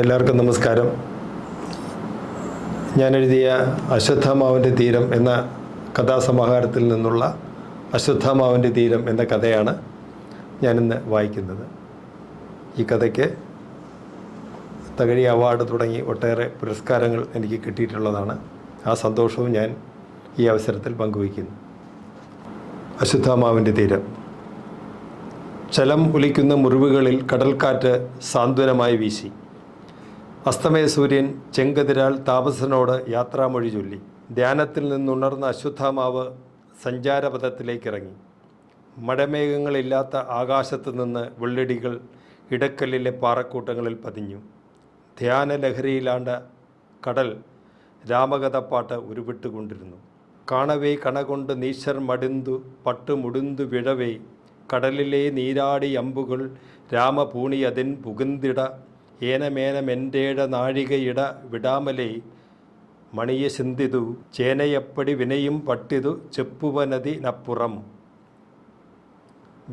എല്ലാവർക്കും നമസ്കാരം. ഞാൻ എഴുതിയ അശ്വത്ഥമാവിന്റെ തീരം എന്ന കഥാസമാഹാരത്തിൽ നിന്നുള്ള അശ്വത്ഥമാവിന്റെ തീരം എന്ന കഥയാണ് ഞാനിന്ന് വായിക്കുന്നത്. ഈ കഥയ്ക്ക് തകഴി അവാർഡ് തുടങ്ങി ഒട്ടേറെ പുരസ്കാരങ്ങൾ എനിക്ക് കിട്ടിയിട്ടുള്ളതാണ്. ആ സന്തോഷവും ഞാൻ ഈ അവസരത്തിൽ പങ്കുവയ്ക്കുന്നു. അശ്വത്ഥമാവിന്റെ തീരം. ചലം ഒലിക്കുന്ന മുറിവുകളിൽ കടൽക്കാറ്റ് സാന്ത്വനമായി വീശി. അസ്തമയ സൂര്യൻ ചെങ്കതിരാൾ താപസനോട് യാത്രാമൊഴി ചൊല്ലി. ധ്യാനത്തിൽ നിന്നുണർന്ന അശ്വത്ഥാമാവ് സഞ്ചാരപഥത്തിലേക്ക് ഇറങ്ങി ആകാശത്ത് നിന്ന് വെള്ളടികൾ ഇടക്കല്ലിലെ പാറക്കൂട്ടങ്ങളിൽ പതിഞ്ഞു. ധ്യാന ലഹരിയിലാണ്ട കടൽ രാമകഥപ്പാട്ട് ഉരുവിട്ടുകൊണ്ടിരുന്നു. കാണവേ കണകൊണ്ട് നീശർ മടിന്തു പട്ടുമുടിന്തു വിഴവേ. കടലിലെ നീരാടി അമ്പുകൾ രാമപൂണി അതിൻ പുകുന്തിട ഏനമേനമെന്റേട നാഴികയിട വിടാമലേ. മണിയെ ചിന്തിതു ചേനയപ്പടി വിനയും പട്ടിതു ചെപ്പുവനതിനപ്പുറം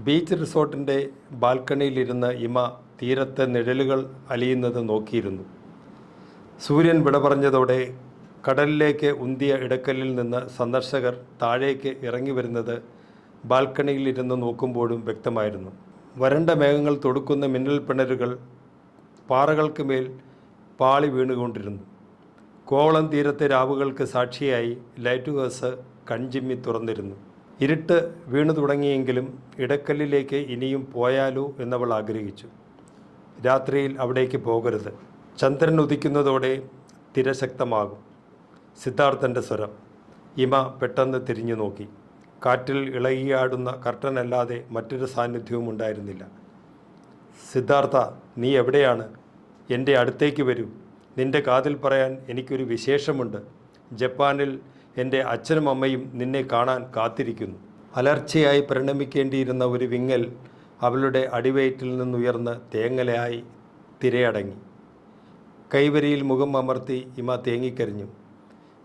ബീച്ച് റിസോർട്ടിന്റെ ബാൽക്കണിയിലിരുന്ന് ഇമ തീരത്തെ നിഴലുകൾ അലിയുന്നത് നോക്കിയിരുന്നു. സൂര്യൻ വിട പറഞ്ഞതോടെ കടലിലേക്ക് ഉന്തിയ ഇടക്കലിൽ നിന്ന് സന്ദർശകർ താഴേക്ക് ഇറങ്ങി വരുന്നത് ബാൽക്കണിയിലിരുന്ന് നോക്കുമ്പോഴും വ്യക്തമായിരുന്നു. വരണ്ട മേഘങ്ങൾ തൊടുക്കുന്ന മിന്നൽ പിണരുകൾ പാറകൾക്ക് മേൽ പാളി വീണുകൊണ്ടിരുന്നു. കോവളം തീരത്തെ രാവുകൾക്ക് സാക്ഷിയായി ലൈറ്റ് ഹൗസ് കൺചിമ്മി തുറന്നിരുന്നു. ഇരുട്ട് വീണു തുടങ്ങിയെങ്കിലും ഇടക്കല്ലിലേക്ക് ഇനിയും പോയാലോ എന്നവൾ ആഗ്രഹിച്ചു. രാത്രിയിൽ അവിടേക്ക് പോകരുത്. ചന്ദ്രൻ ഉദിക്കുന്നതോടെ തിരശക്തമാകും സിദ്ധാർത്ഥന്റെ സ്വരം. ഇമ പെട്ടെന്ന് തിരിഞ്ഞു നോക്കി കാറ്റിൽ ഇളകിയാടുന്ന കർട്ടനല്ലാതെ മറ്റൊരു സാന്നിധ്യവും ഉണ്ടായിരുന്നില്ല. സിദ്ധാർത്ഥ നീ എവിടെയാണ്? എന്റെ അടുത്തേക്ക് വരൂ. നിന്റെ കാതിൽ പറയാൻ എനിക്കൊരു വിശേഷമുണ്ട്. ജപ്പാനിൽ എന്റെ അച്ഛനും അമ്മയും നിന്നെ കാണാൻ കാത്തിരിക്കുന്നു. അലർച്ചയായി പരിണമിക്കേണ്ടിയിരുന്ന ഒരു വിങ്ങൽ അവളുടെ അടിവയറ്റിൽ നിന്നുയർന്ന് തേങ്ങലയായി തിരയടങ്ങി. കൈവരിയിൽ മുഖം അമർത്തി ഇമ തേങ്ങിക്കരിഞ്ഞു.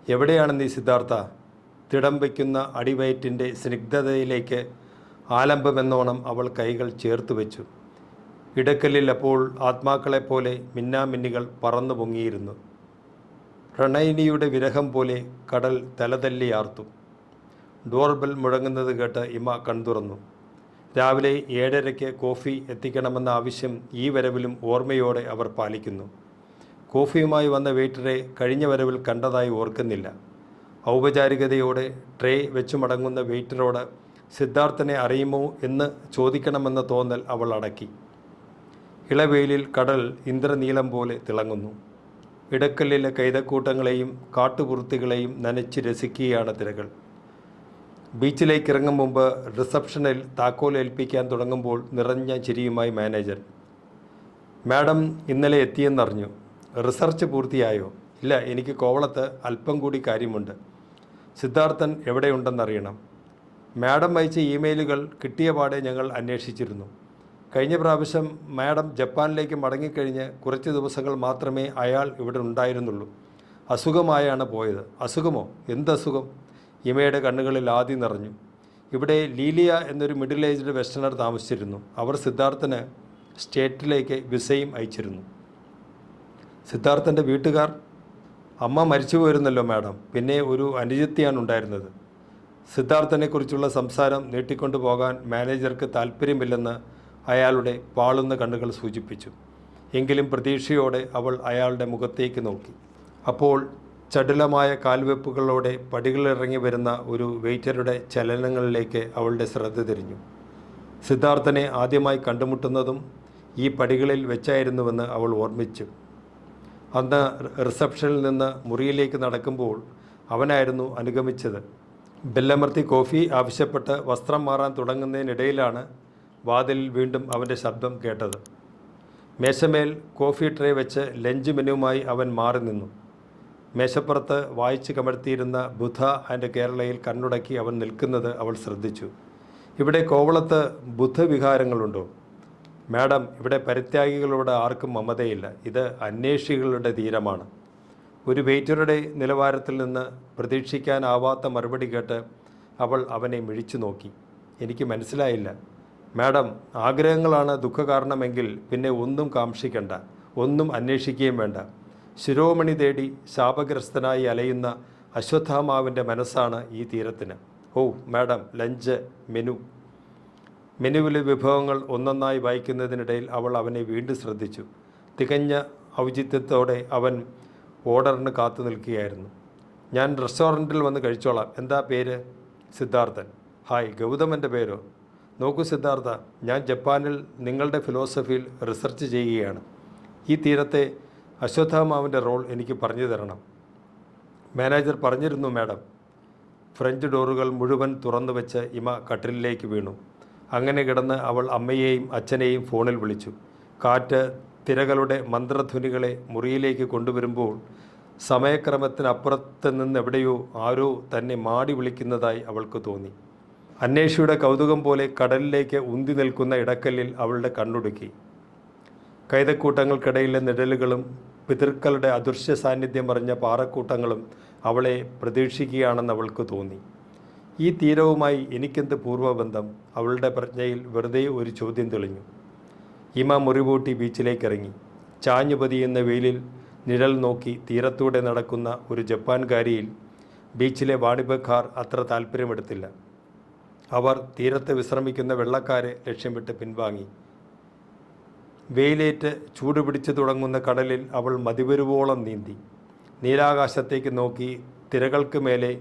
എവിടെയാണ് നീ സിദ്ധാർത്ഥ? തിടം വയ്ക്കുന്ന അടിവയറ്റിന്റെ സ്നിഗ്ധതയിലേക്ക് ആലംബമെന്നോണം അവൾ കൈകൾ ചേർത്ത് വെച്ചു. ഇടക്കല്ലിൽ അപ്പോൾ ആത്മാക്കളെപ്പോലെ മിന്നാമിന്നികൾ പറന്നു പൊങ്ങിയിരുന്നു. പ്രണയിനിയുടെ വിരഹം പോലെ കടൽ തലതല്ലിയാർത്തു ഡോർബെൽ മുഴങ്ങുന്നത് കേട്ട് ഇമ കൺതുറന്നു രാവിലെ ഏഴരയ്ക്ക് കോഫി എത്തിക്കണമെന്ന ആവശ്യം ഈ വരവിലും ഓർമ്മയോടെ അവർ പാലിക്കുന്നു. കോഫിയുമായി വന്ന വെയിറ്ററെ കഴിഞ്ഞ വരവിൽ കണ്ടതായി ഓർക്കുന്നില്ല. ഔപചാരികതയോടെ ട്രേ വെച്ചു മടങ്ങുന്ന വെയിറ്ററോട് സിദ്ധാർത്ഥനെ അറിയുമോ എന്ന് ചോദിക്കണമെന്ന തോന്നൽ അവൾ അടക്കി. ഇളവെയിലിൽ കടൽ ഇന്ദ്രനീലം പോലെ തിളങ്ങുന്നു. ഇടക്കല്ലിലെ കൈതക്കൂട്ടങ്ങളെയും കാട്ടുപുറത്തികളെയും നനച്ച് രസിക്കുകയാണ് തിരകൾ. ബീച്ചിലേക്ക് ഇറങ്ങും മുമ്പ് റിസപ്ഷനിൽ താക്കോൽ ഏൽപ്പിക്കാൻ തുടങ്ങുമ്പോൾ നിറഞ്ഞ ചിരിയുമായി മാനേജർ. മാഡം ഇന്നലെ എത്തിയെന്നറിഞ്ഞു. റിസർച്ച് പൂർത്തിയായോ? ഇല്ല എനിക്ക് കോവളത്ത് അല്പം കൂടി കാര്യമുണ്ട്. സിദ്ധാർത്ഥൻ എവിടെയുണ്ടെന്നറിയണം. മാഡം അയച്ച ഇമെയിലുകൾ കിട്ടിയ പാടെ ഞങ്ങൾ അന്വേഷിച്ചിരുന്നു. കഴിഞ്ഞ പ്രാവശ്യം മാഡം ജപ്പാനിലേക്ക് മടങ്ങിക്കഴിഞ്ഞ് കുറച്ച് ദിവസങ്ങൾ മാത്രമേ അയാൾ ഇവിടെ ഉണ്ടായിരുന്നുള്ളൂ. അസുഖമായാണ് പോയത്. അസുഖമോ? എന്ത് അസുഖം ഇമയുടെ കണ്ണുകളിൽ ആദ്യം നിറഞ്ഞു. ഇവിടെ ലീലിയ എന്നൊരു മിഡിൽ ഏജ്ഡ് വെസ്റ്റേണർ താമസിച്ചിരുന്നു. അവർ സിദ്ധാർത്ഥന് സ്റ്റേറ്റിലേക്ക് വിസയും അയച്ചിരുന്നു. സിദ്ധാർത്ഥന്റെ വീട്ടുകാർ അമ്മ മരിച്ചു പോയിരുന്നല്ലോ മാഡം. പിന്നെ ഒരു അനുജത്തിയാണ് ഉണ്ടായിരുന്നത്. സിദ്ധാർത്ഥനെക്കുറിച്ചുള്ള സംസാരം നീട്ടിക്കൊണ്ടു പോകാൻ മാനേജർക്ക് താല്പര്യമില്ലെന്ന് അയാളുടെ വാളുന്ന കണ്ണുകൾ സൂചിപ്പിച്ചു. എങ്കിലും പ്രതീക്ഷയോടെ അവൾ അയാളുടെ മുഖത്തേക്ക് നോക്കി. അപ്പോൾ ചടുലമായ കാൽവെപ്പുകളോടെ പടികളിറങ്ങി വരുന്ന ഒരു വെയിറ്ററുടെ ചലനങ്ങളിലേക്ക് അവളുടെ ശ്രദ്ധ തിരിഞ്ഞു. സിദ്ധാർത്ഥനെ ആദ്യമായി കണ്ടുമുട്ടുന്നതും ഈ പടികളിൽ വെച്ചായിരുന്നുവെന്ന് അവൾ ഓർമ്മിച്ചു. അന്ന് റിസപ്ഷനിൽ നിന്ന് മുറിയിലേക്ക് നടക്കുമ്പോൾ അവനായിരുന്നു അനുഗമിച്ചത്. ബെല്ലമർത്തി കോഫി ആവശ്യപ്പെട്ട് വസ്ത്രം മാറാൻ തുടങ്ങുന്നതിനിടയിലാണ് വാതിലിൽ വീണ്ടും അവന്റെ ശബ്ദം കേട്ടത്. മേശമേൽ കോഫി ട്രേ വെച്ച് ലഞ്ച് മെനുവുമായി അവൻ മാറി നിന്നു. മേശപ്പുറത്ത് വായിച്ച് കമഴ്ത്തിയിരുന്ന ബുധ ആൻഡ് കേരളയിൽ കണ്ണുടക്കി അവൻ നിൽക്കുന്നത് അവൾ ശ്രദ്ധിച്ചു. ഇവിടെ കോവളത്ത് ബുദ്ധവിഹാരങ്ങളുണ്ടോ മാഡം ഇവിടെ പരിത്യാഗികളോട് ആർക്കും മമതയില്ല. ഇത് അന്വേഷികളുടെ തീരമാണ്. ഒരു വെയിറ്ററുടെ നിലവാരത്തിൽ നിന്ന് പ്രതീക്ഷിക്കാനാവാത്ത മറുപടി കേട്ട് അവൾ അവനെ മിഴിച്ചു നോക്കി. എനിക്ക് മനസ്സിലായില്ല. മാഡം ആഗ്രഹങ്ങളാണ് ദുഃഖകാരണമെങ്കിൽ പിന്നെ ഒന്നും കാംക്ഷിക്കേണ്ട. ഒന്നും അന്വേഷിക്കുകയും വേണ്ട. ശിരോമണി തേടി ശാപഗ്രസ്തനായി അലയുന്ന അശ്വത്ഥാമാവിന്റെ മനസ്സാണ് ഈ തീരത്തിന്. Oh madam lunch menu. മെനുവിലെ വിഭവങ്ങൾ ഒന്നൊന്നായി വായിക്കുന്നതിനിടയിൽ അവൾ അവനെ വീണ്ടും ശ്രദ്ധിച്ചു. തികഞ്ഞ ഔചിത്യത്തോടെ അവൻ ഓർഡറിന് കാത്തു നിൽക്കുകയായിരുന്നു. ഞാൻ റെസ്റ്റോറന്റിൽ വന്ന് കഴിച്ചോളാം. എന്താ പേര്? സിദ്ധാർത്ഥൻ. ഹായ് ഗൗതമന്റെ പേരോ? നോക്കൂ സിദ്ധാർത്ഥ ഞാൻ ജപ്പാനിൽ നിങ്ങളുടെ ഫിലോസഫിയിൽ റിസർച്ച് ചെയ്യുകയാണ്. ഈ തീരത്തെ അശ്വത്ഥാമാവിന്റെ റോൾ എനിക്ക് പറഞ്ഞു തരണം. മാനേജർ പറഞ്ഞിരുന്നു മാഡം ഫ്രഞ്ച് ഡോറുകൾ മുഴുവൻ തുറന്നു വെച്ച് ഇമ കട്ടിലിലേക്ക് വീണു. അങ്ങനെ കിടന്ന് അവൾ അമ്മയെയും അച്ഛനെയും ഫോണിൽ വിളിച്ചു. കാറ്റ് തിരകളുടെ മന്ത്രധ്വനികളെ മുറിയിലേക്ക് കൊണ്ടുവരുമ്പോൾ സമയക്രമത്തിനപ്പുറത്ത് നിന്ന് എവിടെയോ ആരോ തന്നെ മാടി വിളിക്കുന്നതായി അവൾക്ക് തോന്നി. അന്വേഷിയുടെ കൗതുകം പോലെ കടലിലേക്ക് ഉന്തി നിൽക്കുന്ന ഇടക്കല്ലിൽ അവളുടെ കണ്ണുടുക്കി. കൈതക്കൂട്ടങ്ങൾക്കിടയിലെ നിഴലുകളും പിതൃക്കളുടെ അദൃശ്യ സാന്നിധ്യം അറിഞ്ഞ പാറക്കൂട്ടങ്ങളും അവളെ പ്രതീക്ഷിക്കുകയാണെന്ന് അവൾക്ക് തോന്നി. ഈ തീരവുമായി എനിക്കെന്ത് പൂർവബന്ധം? അവളുടെ പ്രജ്ഞയിൽ വെറുതെ ഒരു ചോദ്യം തെളിഞ്ഞു. ഇമ മുറിവൂട്ടി ബീച്ചിലേക്ക് ഇറങ്ങി ചാഞ്ഞു പതിയുന്ന വെയിലിൽ നിഴൽ നോക്കി തീരത്തൂടെ നടക്കുന്ന ഒരു ജപ്പാൻകാരിയിൽ ബീച്ചിലെ വാണിഭക്കാർ അത്ര താല്പര്യമെടുത്തില്ല അവർ തീരത്ത് വിശ്രമിക്കുന്ന വെള്ളക്കാരെ ലക്ഷ്യമിട്ട് പിൻവാങ്ങി. വെയിലേറ്റ് ചൂടുപിടിച്ചു തുടങ്ങുന്ന കടലിൽ അവൾ മതിവരുവോളം നീന്തി. നീലാകാശത്തേക്ക് നോക്കി തിരകൾക്ക് മേലെ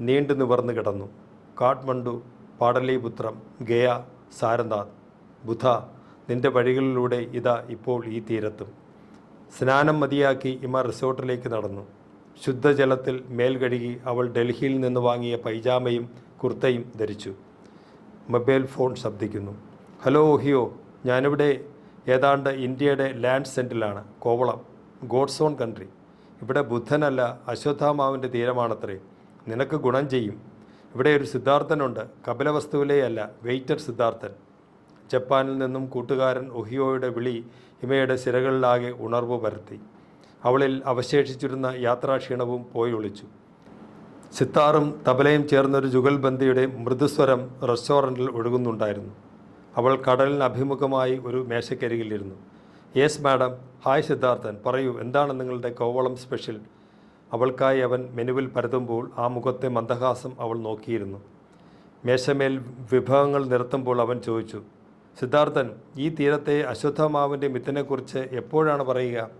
നീണ്ടു നിവർന്നു കിടന്നു. കാഠ്മണ്ഡു പാടലീപുത്രം ഗയ സാരനാഥ് ബുധ നിന്റെ വഴികളിലൂടെ ഇതാ ഇപ്പോൾ ഈ തീരത്തും. സ്നാനം മതിയാക്കി ഇമ റിസോർട്ടിലേക്ക് നടന്നു. ശുദ്ധജലത്തിൽ മേൽ കഴുകി അവൾ ഡൽഹിയിൽ നിന്ന് വാങ്ങിയ പൈജാമയും കുർത്തയും ധരിച്ചു. മൊബൈൽ ഫോൺ ശബ്ദിക്കുന്നു. ഹലോ ഹിയോ ഞാനിവിടെ ഏതാണ്ട് ഇന്ത്യയുടെ ലാൻഡ് സെന്റിലാണ് കോവളം ഗോഡ്സ് ഓൺ കൺട്രി. ഇവിടെ ബുദ്ധനല്ല അശ്വത്ഥാമാവിന്റെ തീരമാണത്രേ. നിനക്ക് ഗുണം ചെയ്യും. ഇവിടെ ഒരു സിദ്ധാർത്ഥനുണ്ട് കപിലവസ്തുവിലേ അല്ല വെയിറ്റർ സിദ്ധാർത്ഥൻ. ജപ്പാനിൽ നിന്നും കൂട്ടുകാരൻ ഒഹിയോയുടെ വിളി ഹിമയുടെ സിരകളിലാകെ ഉണർവ് പരത്തി അവളിൽ അവശേഷിച്ചിരുന്ന യാത്രാക്ഷീണവും പോയി ഒളിച്ചു സിത്താറും തബലയും ചേർന്നൊരു ജുഗൽബന്ദിയുടെ മൃദുസ്വരം റെസ്റ്റോറന്റിൽ ഒഴുകുന്നുണ്ടായിരുന്നു. അവൾ കടലിന് അഭിമുഖമായി ഒരു മേശക്കരികിലിരുന്നു യെസ് മാഡം. ഹായ് സിദ്ധാർത്ഥൻ. പറയൂ എന്താണ് നിങ്ങളുടെ കോവളം സ്പെഷ്യൽ? അവൾക്കായി അവൻ മെനുവിൽ പരതുമ്പോൾ ആ മുഖത്തെ മന്ദഹാസം അവൾ നോക്കിയിരുന്നു. മേശമേൽ വിഭവങ്ങൾ നിർത്തുമ്പോൾ അവൻ ചോദിച്ചു സിദ്ധാർത്ഥൻ ഈ തീരത്തെ അശ്വത്ഥമാവിന്റെ മിത്തിനെക്കുറിച്ച് എപ്പോഴാണ് പറയുക?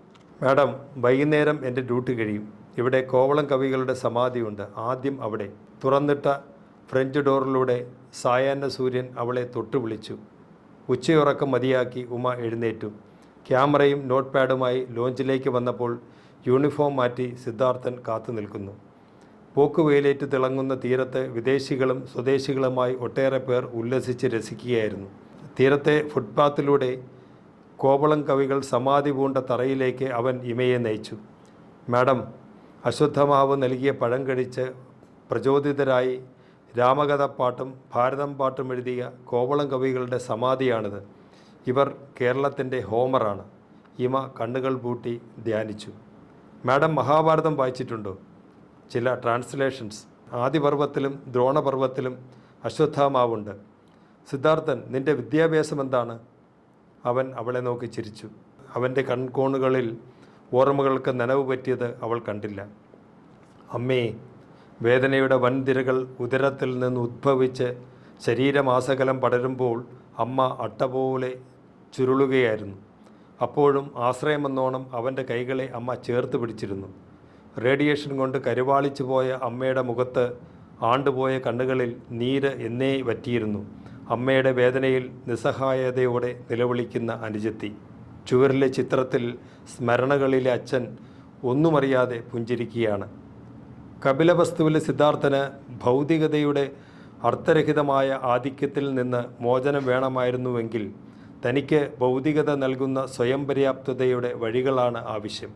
മാഡം വൈകുന്നേരം എന്റെ ഡ്യൂട്ടി കഴിയും. ഇവിടെ കോവളം കവികളുടെ സമാധിയുണ്ട്. ആദ്യം അവിടെ. തുറന്നിട്ട ഫ്രഞ്ച് ഡോറിലൂടെ സായാഹ്ന സൂര്യൻ അവളെ തൊട്ടു വിളിച്ചു. ഉച്ചയുറക്കം മതിയാക്കി ഉമ എഴുന്നേറ്റു. ക്യാമറയും നോട്ട് പാഡുമായി ലോഞ്ചിലേക്ക് വന്നപ്പോൾ യൂണിഫോം മാറ്റി സിദ്ധാർത്ഥൻ കാത്തു നിൽക്കുന്നു. പോക്കുവെയിലേറ്റ് തിളങ്ങുന്ന തീരത്ത് വിദേശികളും സ്വദേശികളുമായി ഒട്ടേറെ പേർ ഉല്ലസിച്ച് രസിക്കുകയായിരുന്നു. തീരത്തെ ഫുട്പാത്തിലൂടെ കോവളം കവികൾ സമാധി പൂണ്ട തറയിലേക്ക് അവൻ ഇമയെ നയിച്ചു. മാഡം അശ്വത്ഥമാവ് നൽകിയ പഴം കഴിച്ച് പ്രചോദിതരായി രാമകഥപ്പാട്ടും ഭാരതം പാട്ടും എഴുതിയ കോവളം കവികളുടെ സമാധിയാണിത്. ഇവർ കേരളത്തിന്റെ ഹോമറാണ്. ഇമ കണ്ണുകൾ പൂട്ടി ധ്യാനിച്ചു. മാഡം മഹാഭാരതം വായിച്ചിട്ടുണ്ടോ? ചില ട്രാൻസ്ലേഷൻസ്. ആദിപർവത്തിലും ദ്രോണപർവത്തിലും അശ്വത്ഥാമാവുണ്ട്. സിദ്ധാർത്ഥൻ നിന്റെ വിദ്യാഭ്യാസം എന്താണ്? അവൻ അവളെ നോക്കി ചിരിച്ചു. അവന്റെ കൺകോണുകളിൽ ഓർമ്മകൾക്ക് നനവ് പറ്റിയത് അവൾ കണ്ടില്ല. അമ്മേ വേദനയുടെ വൻതിരകൾ ഉദരത്തിൽ നിന്ന് ഉദ്ഭവിച്ച് ശരീരമാസകലം പടരുമ്പോൾ അമ്മ അട്ട പോലെ ചുരുളുകയായിരുന്നു. അപ്പോഴും ആശ്രയമെന്നോണം അവന്റെ കൈകളെ അമ്മ ചേർത്ത് പിടിച്ചിരുന്നു. റേഡിയേഷൻ കൊണ്ട് കരുവാളിച്ചു പോയ അമ്മയുടെ മുഖത്ത് ആണ്ടുപോയ കണ്ണുകളിൽ നീര് എന്നേ വറ്റിയിരുന്നു. അമ്മയുടെ വേദനയിൽ നിസ്സഹായതയോടെ നിലവിളിക്കുന്ന അനുജത്തി. ചുവരിലെ ചിത്രത്തിൽ സ്മരണകളിലെ അച്ഛൻ ഒന്നുമറിയാതെ പുഞ്ചിരിക്കുകയാണ്. കപിലവസ്തുവിലെ സിദ്ധാർത്ഥന് ഭൗതികതയുടെ അർത്ഥരഹിതമായ ആധിക്യത്തിൽ നിന്ന് മോചനം വേണമായിരുന്നുവെങ്കിൽ തനിക്ക് ഭൗതികത നൽകുന്ന സ്വയം പര്യാപ്തതയുടെ വഴികളാണ് ആവശ്യം.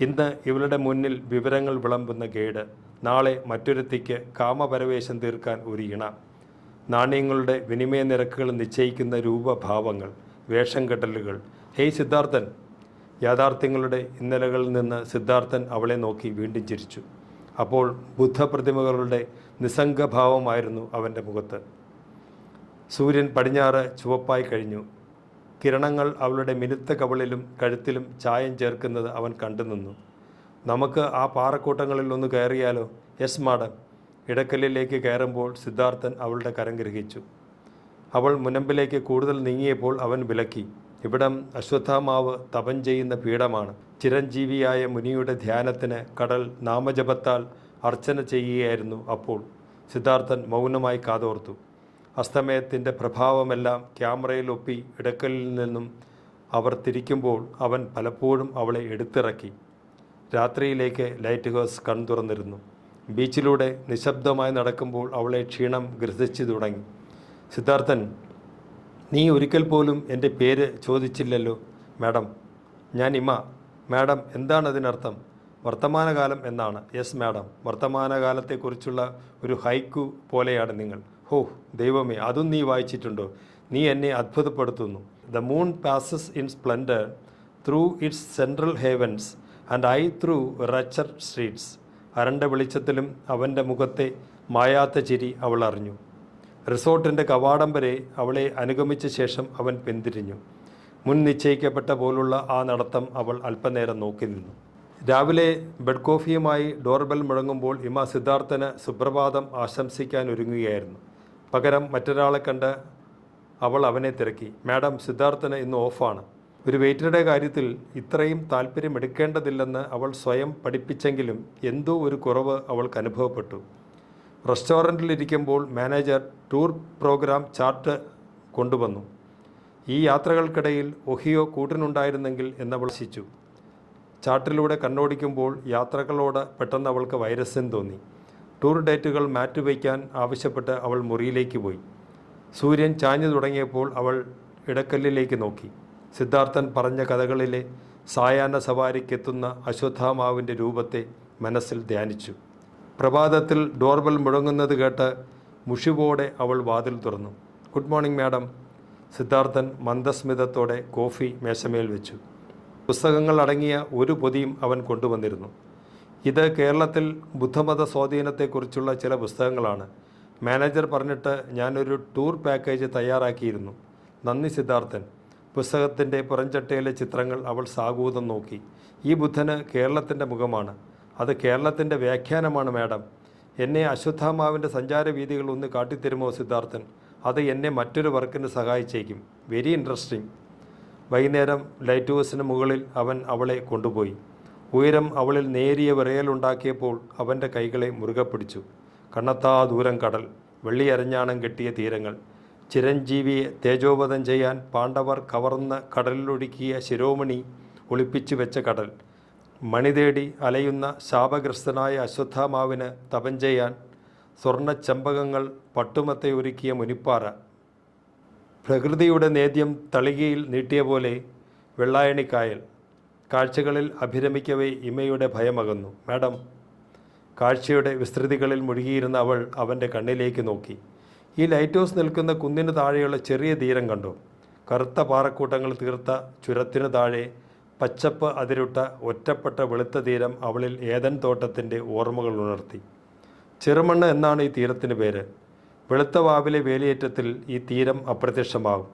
ഇന്ന് ഇവരുടെ മുന്നിൽ വിവരങ്ങൾ വിളമ്പുന്ന ഗൈഡ്. നാളെ മറ്റൊരുത്തിക്ക് കാമപരവേശം തീർക്കാൻ ഒരു ഇണ. നാണ്യങ്ങളുടെ വിനിമയ നിരക്കുകൾ നിശ്ചയിക്കുന്ന രൂപഭാവങ്ങൾ വേഷം കെട്ടലുകൾ ഹേയ് സിദ്ധാർത്ഥൻ. യാഥാർത്ഥ്യങ്ങളുടെ ഇന്നലകളിൽ നിന്ന് സിദ്ധാർത്ഥൻ അവളെ നോക്കി വീണ്ടും ചിരിച്ചു. അപ്പോൾ ബുദ്ധപ്രതിമകളുടെ നിസ്സംഗഭാവമായിരുന്നു അവന്റെ മുഖത്ത്. സൂര്യൻ പടിഞ്ഞാറ് ചുവപ്പായി കഴിഞ്ഞു. കിരണങ്ങൾ അവളുടെ മിനുത്ത കവളിലും കഴുത്തിലും ചായം ചേർക്കുന്നത് അവൻ കണ്ടുനിന്നു നമുക്ക് ആ പാറക്കൂട്ടങ്ങളിൽ ഒന്ന് കയറിയാലോ? Yes madam. ഇടക്കല്ലിലേക്ക് കയറുമ്പോൾ സിദ്ധാർത്ഥൻ അവളുടെ കരം ഗ്രഹിച്ചു. അവൾ മുനമ്പിലേക്ക് കൂടുതൽ നീങ്ങിയപ്പോൾ അവൻ വിലക്കി. ഇവിടം അശ്വത്ഥാമാവ് തപം ചെയ്യുന്ന പീഠമാണ്. ചിരഞ്ജീവിയായ മുനിയുടെ ധ്യാനത്തിന് കടൽ നാമജപത്താൽ അർച്ചന ചെയ്യുകയായിരുന്നു അപ്പോൾ. സിദ്ധാർത്ഥൻ മൗനമായി കാതോർത്തു. അസ്തമയത്തിന്റെ പ്രഭാവമെല്ലാം ക്യാമറയിൽ ഒപ്പി ഇടക്കലിൽ നിന്നും അവർ തിരിക്കുമ്പോൾ അവൻ പലപ്പോഴും അവളെ എടുത്തിറക്കി. രാത്രിയിലേക്ക് ലൈറ്റ് ഹൗസ് കൺതുറന്നിരുന്നു ബീച്ചിലൂടെ നിശബ്ദമായി നടക്കുമ്പോൾ അവളെ ക്ഷീണം ഗ്രസിച്ചു തുടങ്ങി. സിദ്ധാർത്ഥൻ നീ ഒരിക്കൽ പോലും എന്റെ പേര് ചോദിച്ചില്ലല്ലോ മാഡം. ഞാൻ ഇമ. മാഡം എന്താണ് അതിനർത്ഥം? വർത്തമാനകാലം എന്നാണ്. Yes madam. വർത്തമാനകാലത്തെക്കുറിച്ചുള്ള ഒരു ഹൈക്കു പോലെയാണ് നിങ്ങൾ. ഹോ ദൈവമേ അതും നീ വായിച്ചിട്ടുണ്ടോ? നീ എന്നെ അത്ഭുതപ്പെടുത്തുന്നു. The moon passes in splendour through its central heavens and I through wretched streets അരണ്ട വെളിച്ചത്തിലും അവന്റെ മുഖത്തെ മായാത്ത ചിരി അവൾ അറിഞ്ഞു. റിസോർട്ടിന്റെ കവാടം വരെ അവളെ അനുഗമിച്ച ശേഷം അവൻ പിന്തിരിഞ്ഞു. മുൻ നിശ്ചയിക്കപ്പെട്ട പോലുള്ള ആ നടത്തം അവൾ അല്പനേരം നോക്കി നിന്നു. രാവിലെ ബെഡ് കോഫിയുമായി ഡോർബെൽ മുഴങ്ങുമ്പോൾ ഇമ സിദ്ധാർത്ഥന് സുപ്രഭാതം ആശംസിക്കാൻ ഒരുങ്ങുകയായിരുന്നു. പകരം മറ്റൊരാളെ കണ്ട് അവൾ അവനെ തിരക്കി. മാഡം സിദ്ധാർത്ഥന് ഇന്ന് ഓഫാണ്. ഒരു വെയിറ്ററുടെ കാര്യത്തിൽ ഇത്രയും താല്പര്യം എടുക്കേണ്ടതില്ലെന്ന് അവൾ സ്വയം പഠിപ്പിച്ചെങ്കിലും എന്തോ ഒരു കുറവ് അവൾക്ക് അനുഭവപ്പെട്ടു. റെസ്റ്റോറന്റിലിരിക്കുമ്പോൾ മാനേജർ ടൂർ പ്രോഗ്രാം ചാർട്ട് കൊണ്ടുവന്നു. ഈ യാത്രകൾക്കിടയിൽ ഒഹിയോ കൂട്ടിനുണ്ടായിരുന്നെങ്കിൽ എന്നവൾ ശിച്ചു. ചാർട്ടിലൂടെ കണ്ണോടിക്കുമ്പോൾ യാത്രകളോട് പെട്ടെന്ന് അവൾക്ക് വൈരസ്യം തോന്നി. ടൂർ ഡേറ്റുകൾ മാറ്റിവയ്ക്കാൻ ആവശ്യപ്പെട്ട് അവൾ മുറിയിലേക്ക് പോയി. സൂര്യൻ ചാഞ്ഞു തുടങ്ങിയപ്പോൾ അവൾ ഇടക്കല്ലിലേക്ക് നോക്കി. സിദ്ധാർത്ഥൻ പറഞ്ഞ കഥകളിലെ സായാഹ്ന സവാരിക്കെത്തുന്ന അശ്വത്ഥാമാവിന്റെ രൂപത്തെ മനസ്സിൽ ധ്യാനിച്ചു. പ്രഭാതത്തിൽ ഡോർബൽ മുഴങ്ങുന്നത് കേട്ട് മുഷിവോടെ അവൾ വാതിൽ തുറന്നു. Good morning madam. സിദ്ധാർത്ഥൻ മന്ദസ്മിതത്തോടെ കോഫി മേശമേൽ വെച്ചു. പുസ്തകങ്ങൾ അടങ്ങിയ ഒരു പൊതിയും അവൻ കൊണ്ടുവന്നിരുന്നു. ഇത് കേരളത്തിൽ ബുദ്ധമത സ്വാധീനത്തെക്കുറിച്ചുള്ള ചില പുസ്തകങ്ങളാണ്. മാനേജർ പറഞ്ഞിട്ട് ഞാനൊരു ടൂർ പാക്കേജ് തയ്യാറാക്കിയിരുന്നു. നന്ദി സിദ്ധാർത്ഥൻ. പുസ്തകത്തിന്റെ പുറംചട്ടയിലെ ചിത്രങ്ങൾ അവൾ സാഗൂതം നോക്കി. ഈ ബുദ്ധന് കേരളത്തിന്റെ മുഖമാണ്. അത് കേരളത്തിന്റെ വ്യാഖ്യാനമാണ് മാഡം. എന്നെ അശ്വത്ഥാമാവിന്റെ സഞ്ചാരവീതികൾ ഒന്ന് കാട്ടിത്തരുമോ സിദ്ധാർത്ഥൻ? അത് എന്നെ മറ്റൊരു വർക്കിന് സഹായിച്ചേക്കും. വെരി ഇൻട്രസ്റ്റിംഗ് വൈകുന്നേരം ലൈറ്റ് ഹൗസിന് മുകളിൽ അവൻ അവളെ കൊണ്ടുപോയി. ഉയരം അവളിൽ നേരിയ വിറയലുണ്ടാക്കിയപ്പോൾ അവന്റെ കൈകളെ മുറുകെ പിടിച്ചു. കണ്ണത്താ ദൂരം കടൽ വെള്ളി അരഞ്ഞാണം കെട്ടിയ തീരങ്ങൾ. ചിരഞ്ജീവിയെ തേജോവധം ചെയ്യാൻ പാണ്ഡവർ കവർന്ന കടലിലൊടുക്കിയ ശിരോമണി ഒളിപ്പിച്ചു വെച്ച കടൽ. മണി തേടി അലയുന്ന ശാപഗ്രസ്തനായ അശ്വത്ഥാമാവിന് തപം ചെയ്യാൻ സ്വർണ ചെമ്പകങ്ങൾ പട്ടുമത്തയൊരുക്കിയ മുനിപ്പാറ. പ്രകൃതിയുടെ നേദ്യം തളികയിൽ നീട്ടിയ പോലെ വെള്ളായണിക്കായൽ കാഴ്ചകളിൽ അഭിരമിക്കവേ ഇമയുടെ ഭയമകന്നു. മാഡം കാഴ്ചയുടെ വിസ്തൃതികളിൽ മുഴുകിയിരുന്ന അവൾ അവന്റെ കണ്ണിലേക്ക് നോക്കി. ഈ ലൈറ്റ് ഹൗസ് നിൽക്കുന്ന കുന്നിന് താഴെയുള്ള ചെറിയ തീരം കണ്ടു. കറുത്ത പാറക്കൂട്ടങ്ങൾ തീർത്ത ചുരത്തിനു താഴെ പച്ചപ്പ് അതിരുട്ട ഒറ്റപ്പെട്ട വെളുത്ത തീരം അവളിൽ ഏതൻ തോട്ടത്തിന്റെ ഓർമ്മകൾ ഉണർത്തി. ചെറുമണ്ണ് എന്നാണ് ഈ തീരത്തിന് പേര്. വെളുത്ത വാവിലെ വേലിയേറ്റത്തിൽ ഈ തീരം അപ്രത്യക്ഷമാകും.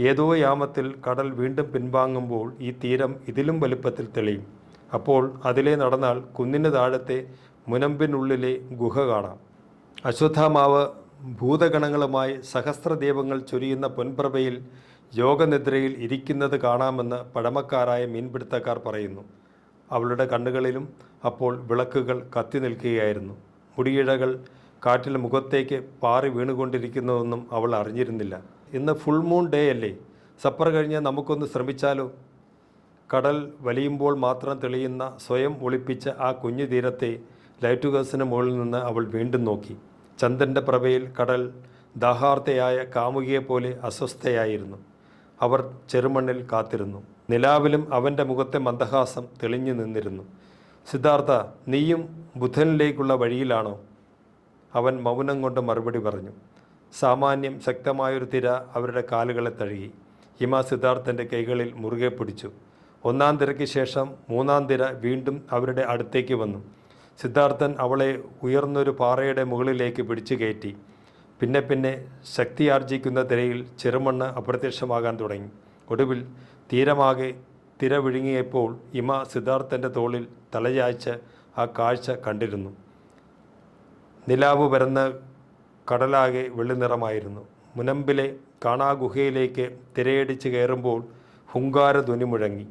ഏതോ യാമത്തിൽ കടൽ വീണ്ടും പിൻവാങ്ങുമ്പോൾ ഈ തീരം ഇതിലും വലുപ്പത്തിൽ തെളിയും. അപ്പോൾ അതിലെ നടന്നാൽ കുന്നിന് താഴത്തെ മുനമ്പിനുള്ളിലെ ഗുഹ കാണാം. അശ്വത്ഥാമാവ് ഭൂതഗണങ്ങളുമായി സഹസ്രദീപങ്ങൾ ചൊരിയുന്ന പൊൻപ്രഭയിൽ യോഗനിദ്രയിൽ ഇരിക്കുന്നത് കാണാമെന്ന് പഴമക്കാരായ മീൻപിടുത്തക്കാർ പറയുന്നു. അവളുടെ കണ്ണുകളിലും അപ്പോൾ വിളക്കുകൾ കത്തി നിൽക്കുകയായിരുന്നു. മുടിയിഴകൾ കാറ്റിൽ മുഖത്തേക്ക് പാറി വീണുകൊണ്ടിരിക്കുന്നതൊന്നും അവൾ അറിഞ്ഞിരുന്നില്ല. ഇന്ന് ഫുൾ മൂൺ ഡേ അല്ലേ? സപ്പർ കഴിഞ്ഞ് നമുക്കൊന്ന് ശ്രമിച്ചാലോ? കടൽ വലിയുമ്പോൾ മാത്രം തെളിയുന്ന സ്വയം ഒളിപ്പിച്ച ആ കുഞ്ഞു തീരത്തെ ലൈറ്റ് ഹൗസിന് മുകളിൽ നിന്ന് അവൾ വീണ്ടും നോക്കി. ചന്ദ്രന്റെ പ്രഭയിൽ കടൽ ദാഹാർത്തയായ കാമുകിയെപ്പോലെ അസ്വസ്ഥയായിരുന്നു. അവർ ചെറുമണ്ണിൽ കാത്തിരുന്നു. നിലാവിലും അവന്റെ മുഖത്തെ മന്ദഹാസം തെളിഞ്ഞു നിന്നിരുന്നു. സിദ്ധാർത്ഥ നീയും ബുധനിലേക്കുള്ള വഴിയിലാണോ? അവൻ മൗനം കൊണ്ട് മറുപടി പറഞ്ഞു. സാമാന്യം ശക്തമായൊരു തിര അവരുടെ കാലുകളെ തഴുകി. ഹിമ സിദ്ധാർത്ഥന്റെ കൈകളിൽ മുറുകെ പിടിച്ചു. ഒന്നാം തിരയ്ക്ക് ശേഷം മൂന്നാം തിര വീണ്ടും അവരുടെ അടുത്തേക്ക് വന്നു. സിദ്ധാർത്ഥൻ അവളെ ഉയർന്നൊരു പാറയുടെ മുകളിലേക്ക് പിടിച്ചു കയറ്റി. പിന്നെ പിന്നെ ശക്തിയാർജിക്കുന്ന തിരയിൽ ചെറുമണ്ണ് അപ്രത്യക്ഷമാകാൻ തുടങ്ങി. ഒടുവിൽ തീരമാകെ തിര വിഴുങ്ങിയപ്പോൾ ഇമ സിദ്ധാർത്ഥന്റെ തോളിൽ തലചായ്ച്ച് ആ കാഴ്ച കണ്ടിരുന്നു. നിലാവ് വരുന്ന കടലാകെ വെള്ളിനിറമായിരുന്നു. മുനമ്പിലെ കാണാഗുഹയിലേക്ക് തിരയടിച്ച് കയറുമ്പോൾ ഹുങ്കാര ധ്വനി മുഴങ്ങി.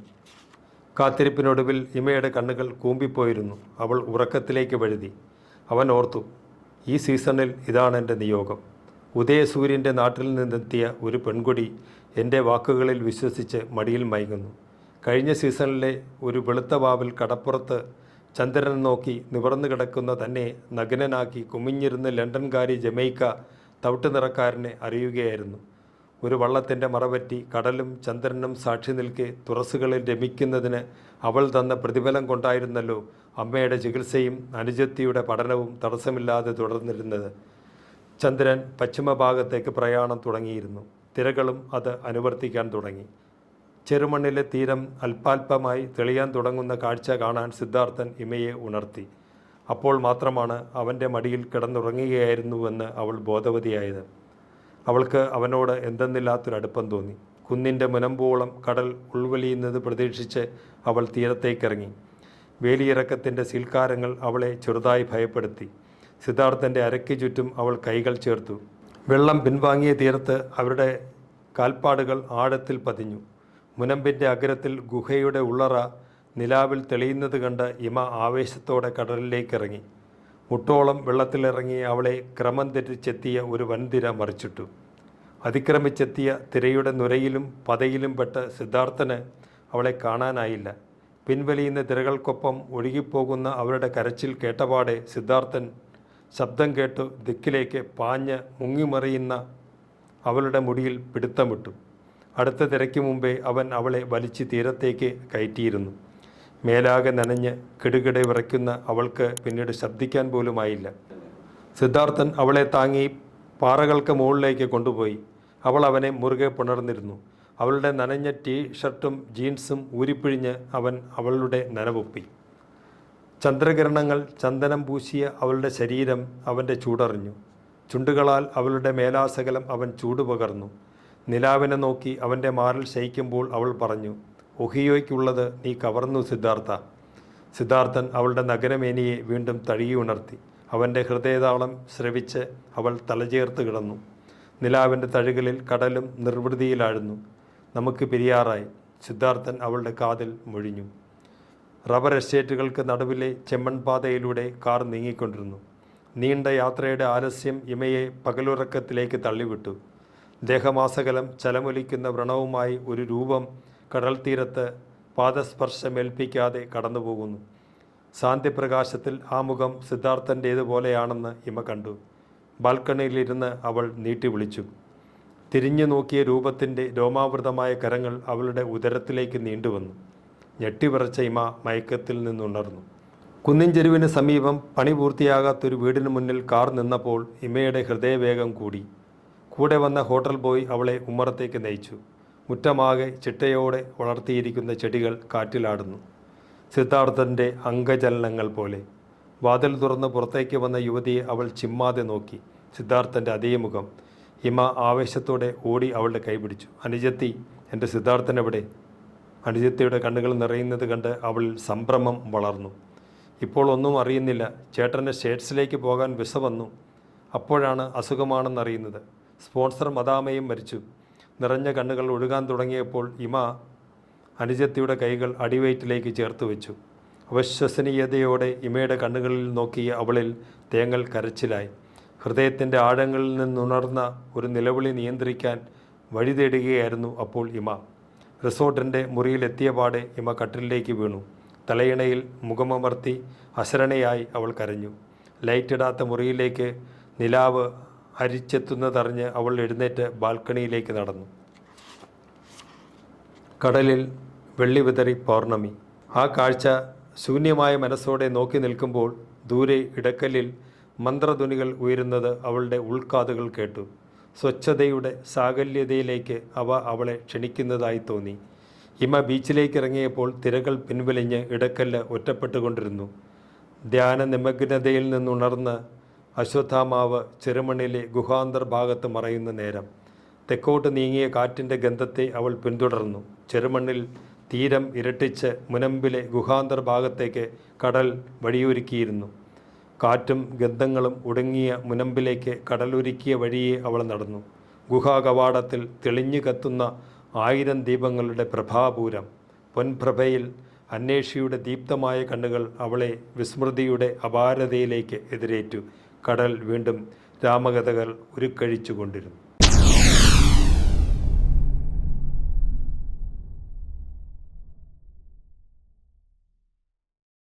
കാത്തിരിപ്പിനൊടുവിൽ ഇമയുടെ കണ്ണുകൾ കൂമ്പിപ്പോയിരുന്നു. അവൾ ഉറക്കത്തിലേക്ക് വഴുതി അവൻ ഓർത്തു ഈ സീസണിൽ ഇതാണ് എന്റെ നിയോഗം. ഉദയസൂര്യന്റെ നാട്ടിൽ നിന്നെത്തിയ ഒരു പെൺകുടി എന്റെ വാക്കുകളിൽ വിശ്വസിച്ച് മടിയിൽ മയങ്ങുന്നു. കഴിഞ്ഞ സീസണിലെ ഒരു വെളുത്ത വാവിൽ കടപ്പുറത്ത് ചന്ദ്രൻ നോക്കി നിവർന്നു കിടക്കുന്ന തന്നെ നഗ്നനാക്കി കുമിഞ്ഞിരുന്ന് ലണ്ടൻകാരി ജമൈക്ക തവിട്ട് നിറക്കാരനെ അറിയുകയായിരുന്നു. ഒരു വള്ളത്തിന്റെ മറപറ്റി കടലും ചന്ദ്രനും സാക്ഷി നിൽക്കെ തുറസുകളിൽ രമിക്കുന്നതിന് അവൾ തന്ന പ്രതിഫലം കൊണ്ടായിരുന്നല്ലോ അമ്മയുടെ ചികിത്സയും അനുജത്തിയുടെ പഠനവും തടസ്സമില്ലാതെ തുടർന്നിരുന്നത് ചന്ദ്രൻ പശ്ചിമഭാഗത്തേക്ക് പ്രയാണം തുടങ്ങിയിരുന്നു. തിരകളും അത് അനുവർത്തിക്കാൻ തുടങ്ങി. ചെറുമണ്ണിലെ തീരം അല്പാൽപമായി തെളിയാൻ തുടങ്ങുന്ന കാഴ്ച കാണാൻ സിദ്ധാർത്ഥൻ ഇമയെ ഉണർത്തി. അപ്പോൾ മാത്രമാണ് അവന്റെ മടിയിൽ കിടന്നുറങ്ങുകയായിരുന്നുവെന്ന് അവൾ ബോധവതിയായത്. അവൾക്ക് അവനോട് എന്തെന്നില്ലാത്തൊരടുപ്പം തോന്നി. കുന്നിന്റെ മുനമ്പോളം കടൽ ഉൾവലിയുന്നത് പ്രതീക്ഷിച്ച് അവൾ തീരത്തേക്കിറങ്ങി. വേലിയിറക്കത്തിന്റെ സീൽക്കാരങ്ങൾ അവളെ ചെറുതായി ഭയപ്പെടുത്തി. സിദ്ധാർത്ഥന്റെ അരയ്ക്ക് ചുറ്റും അവൾ കൈകൾ ചേർത്തു. വെള്ളം പിൻവാങ്ങിയ തീരത്ത് അവരുടെ കാൽപ്പാടുകൾ ആഴത്തിൽ പതിഞ്ഞു. മുനമ്പിന്റെ അഗ്രത്തിൽ ഗുഹയുടെ ഉള്ളറ നിലാവിൽ തെളിയുന്നത് കണ്ട് ഇമ ആവേശത്തോടെ കടലിലേക്കിറങ്ങി. മുട്ടോളം വെള്ളത്തിലിറങ്ങി അവളെ ക്രമം തെറ്റിച്ചെത്തിയ ഒരു വൻതിര മറിച്ചിട്ടു. അതിക്രമിച്ചെത്തിയ തിരയുടെ നുരയിലും പതയിലും പെട്ട് സിദ്ധാർത്ഥന് അവളെ കാണാനായില്ല. പിൻവലിയുന്ന തിരകൾക്കൊപ്പം ഒഴുകിപ്പോകുന്ന അവരുടെ കരച്ചിൽ കേട്ടപാടെ സിദ്ധാർത്ഥൻ ശബ്ദം കേട്ടു ദിക്കിലേക്ക് പാഞ്ഞ് മുങ്ങിമറിയുന്ന അവളുടെ മുടിയിൽ പിടുത്തമിട്ടു അടുത്ത തിരയ്ക്ക് മുമ്പേ അവൻ അവളെ വലിച്ച് തീരത്തേക്ക് കയറ്റിയിരുന്നു. മേലാകെ നനഞ്ഞ് കിടുകിടെ വിറയ്ക്കുന്ന അവൾക്ക് പിന്നീട് ശബ്ദിക്കാൻ പോലുമായില്ല. സിദ്ധാർത്ഥൻ അവളെ താങ്ങി പാറകൾക്ക് മുകളിലേക്ക് കൊണ്ടുപോയി. അവൾ അവനെ മുറുകെ പുണർന്നിരുന്നു. അവളുടെ നനഞ്ഞ ടീ ഷർട്ടും ജീൻസും ഊരിപ്പിഴിഞ്ഞ് അവൻ അവളുടെ നനവൊപ്പി. ചന്ദ്രകിരണങ്ങൾ ചന്ദനം പൂശിയ അവളുടെ ശരീരം അവന്റെ ചൂടറിഞ്ഞു. ചുണ്ടുകളാൽ അവളുടെ മേലാസകലം അവൻ ചൂടുപകർന്നു. നിലാവിനെ നോക്കി അവന്റെ മാറിൽ ശയിക്കുമ്പോൾ അവൾ പറഞ്ഞു ഒഹിയോയ്ക്കുള്ളത് നീ കവർന്നു സിദ്ധാർത്ഥ. സിദ്ധാർത്ഥൻ അവളുടെ നഗരമേനിയെ വീണ്ടും തഴുകിയുണർത്തി അവന്റെ ഹൃദയതാളം ശ്രവിച്ച് അവൾ തലചേർത്ത് കിടന്നു. നിലാവിന്റെ തഴുകലിൽ കടലും നിർവൃതിയിലാഴുന്നു. നമുക്ക് പിരിയാറായി സിദ്ധാർത്ഥൻ അവളുടെ കാതിൽ മൊഴിഞ്ഞു. Rubber എസ്റ്റേറ്റുകൾക്ക് നടുവിലെ ചെമ്മൺപാതയിലൂടെ car നീങ്ങിക്കൊണ്ടിരുന്നു. നീണ്ട യാത്രയുടെ ആലസ്യം ഇമയെ പകലുറക്കത്തിലേക്ക് തള്ളിവിട്ടു. ദേഹമാസകലം ചലമൊലിക്കുന്ന വ്രണവുമായി ഒരു രൂപം കടൽ തീരത്ത് പാദസ്പർശമേൽപ്പിക്കാതെ കടന്നുപോകുന്നു. ശാന്തിപ്രകാശത്തിൽ ആ മുഖം സിദ്ധാർത്ഥന്റേതുപോലെയാണെന്ന് ഇമ കണ്ടു. ബാൽക്കണിയിലിരുന്ന് അവൾ നീട്ടി വിളിച്ചു. തിരിഞ്ഞു നോക്കിയ രൂപത്തിന്റെ രോമാവൃതമായ കരങ്ങൾ അവളുടെ ഉദരത്തിലേക്ക് നീണ്ടുവന്നു. ഞെട്ടിവിറച്ച ഇമ മയക്കത്തിൽ നിന്നുണർന്നു. കുന്നിൻ ചെരുവിന് സമീപം പണി പൂർത്തിയാകാത്തൊരു വീടിന് മുന്നിൽ കാർ നിന്നപ്പോൾ ഇമയുടെ ഹൃദയവേഗം കൂടി. കൂടെ വന്ന ഹോട്ടൽ ബോയ് അവളെ ഉമ്മറത്തേക്ക് നയിച്ചു. മുറ്റമാകെ ചിട്ടയോടെ വളർത്തിയിരിക്കുന്ന ചെടികൾ കാറ്റിലാടുന്നു. സിദ്ധാർത്ഥന്റെ അംഗചലനങ്ങൾ പോലെ. വാതിൽ തുറന്ന് പുറത്തേക്ക് വന്ന യുവതിയെ അവൾ ചിമ്മാതെ നോക്കി. സിദ്ധാർത്ഥന്റെ അതേ മുഖം ഹിമ ആവേശത്തോടെ ഓടി അവളുടെ കൈ പിടിച്ചു. അനുജത്തി എന്റെ സിദ്ധാർത്ഥൻ എവിടെ അനുജത്തിയുടെ കണ്ണുകൾ നിറയുന്നത് കണ്ട് അവൾ സംഭ്രമം വളർന്നു. ഇപ്പോൾ ഒന്നും അറിയുന്നില്ല. ചേട്ടന്റെ സ്റ്റേറ്റ്സിലേക്ക് പോകാൻ വിസ വന്നു. അപ്പോഴാണ് അസുഖമാണെന്നറിയുന്നത്. സ്പോൺസർ മദാമയും മരിച്ചു. നിറഞ്ഞ കണ്ണുകൾ ഒഴുകാൻ തുടങ്ങിയപ്പോൾ ഇമ അനുജത്തിയുടെ കൈകൾ അടിവയറ്റിലേക്ക് ചേർത്ത് വെച്ചു. അവിശ്വസനീയതയോടെ ഇമയുടെ കണ്ണുകളിൽ നോക്കി അവളിൽ തേങ്ങൽ കരച്ചിലായി. ഹൃദയത്തിന്റെ ആഴങ്ങളിൽ നിന്നുണർന്ന ഒരു നിലവിളി നിയന്ത്രിക്കാൻ വഴി തേടുകയായിരുന്നു അപ്പോൾ ഇമ. റിസോർട്ടിന്റെ മുറിയിലെത്തിയ പാടെ ഇമ കട്ടിലേക്ക് വീണു. തലയിണയിൽ മുഖമമർത്തി അശരണയായി അവൾ കരഞ്ഞു. ലൈറ്റിടാത്ത മുറിയിലേക്ക് നിലാവ് അരിച്ചെത്തുന്നതറിഞ്ഞ് അവൾ എഴുന്നേറ്റ് ബാൽക്കണിയിലേക്ക് നടന്നു. കടലിൽ വെള്ളിവിതറി പൗർണമി. ആ കാഴ്ച ശൂന്യമായ മനസ്സോടെ നോക്കി നിൽക്കുമ്പോൾ ദൂരെ ഇടക്കല്ലിൽ മന്ത്രധ്വനികൾ ഉയരുന്നത് അവളുടെ ഉൾക്കാതുകൾ കേട്ടു. സ്വച്ഛതയുടെ സാകല്യതയിലേക്ക് അവ അവളെ ക്ഷണിക്കുന്നതായി തോന്നി. ഹിമ ബീച്ചിലേക്ക് ഇറങ്ങിയപ്പോൾ തിരകൾ പിൻവലിഞ്ഞ് ഇടക്കല്ല് ഒറ്റപ്പെട്ടുകൊണ്ടിരുന്നു. ധ്യാന നിമഗ്നതയിൽ നിന്നുണർന്ന് അശ്വത്ഥാമാവ് ചെറുമണിലെ ഗുഹാന്തർ ഭാഗത്ത് മറയുന്ന നേരം. തെക്കോട്ട് നീങ്ങിയ കാറ്റിന്റെ ഗന്ധത്തെ അവൾ പിന്തുടർന്നു. ചെറുമണ്ണിൽ തീരം ഇരട്ടിച്ച് മുനമ്പിലെ ഗുഹാന്തർ ഭാഗത്തേക്ക് കടൽ വഴിയൊരുക്കിയിരുന്നു. കാറ്റും ഗന്ധങ്ങളും ഉടങ്ങിയ മുനമ്പിലേക്ക് കടലൊരുക്കിയ വഴിയെ അവൾ നടന്നു. ഗുഹാകവാടത്തിൽ തെളിഞ്ഞു കത്തുന്ന ആയിരം ദീപങ്ങളുടെ പ്രഭാപൂരം. പൊൻപ്രഭയിൽ അന്വേഷിയുടെ ദീപ്തമായ കണ്ണുകൾ അവളെ വിസ്മൃതിയുടെ അപാരതയിലേക്ക് എതിരേറ്റു. കടൽ വീണ്ടും രാമകഥകൾ ഉരുക്കഴിച്ചുകൊണ്ടിരുന്നു.